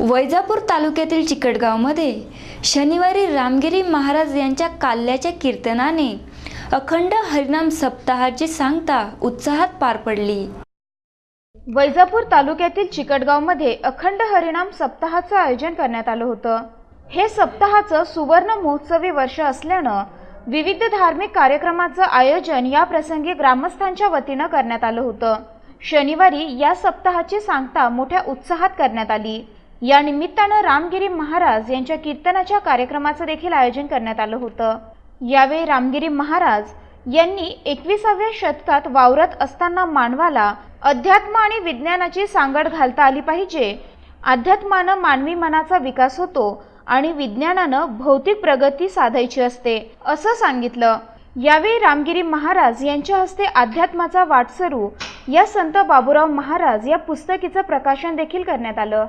वैजापूर तालुक्यातील चिकटगावमध्ये शनिवारी रामगिरी महाराज यांच्या काल्याच्या कीर्तनाने अखंड हरिनाम सप्ताहाची सांगता उत्साहात पार पडली. वैजापूर तालुक्यातील चिकटगावमध्ये अखंड हरिनाम सप्ताहाचं आयोजन करण्यात आलं होतं. हे सप्ताहाचं सुवर्ण महोत्सवी वर्ष असल्यानं विविध धार्मिक कार्यक्रमाचं आयोजन या प्रसंगी ग्रामस्थांच्या वतीनं करण्यात आलं होतं. शनिवारी या सप्ताहाची सांगता मोठ्या उत्साहात करण्यात आली. या निमित्तानं रामगिरी महाराज यांच्या कीर्तनाच्या कार्यक्रमाचं देखील आयोजन करण्यात आलं होतं. यावेळी रामगिरी महाराज यांनी एकविसाव्या शतकात वावरत असताना मानवाला अध्यात्म आणि विज्ञानाची सांगड घालता आली पाहिजे. अध्यात्मानं मानवी मनाचा विकास होतो आणि विज्ञानानं भौतिक प्रगती साधायची असते असं सांगितलं. यावेळी रामगिरी महाराज यांच्या हस्ते अध्यात्माचा वाटसरू या संत बाबूराव महाराज या पुस्तकीचं प्रकाशन देखील करण्यात आलं.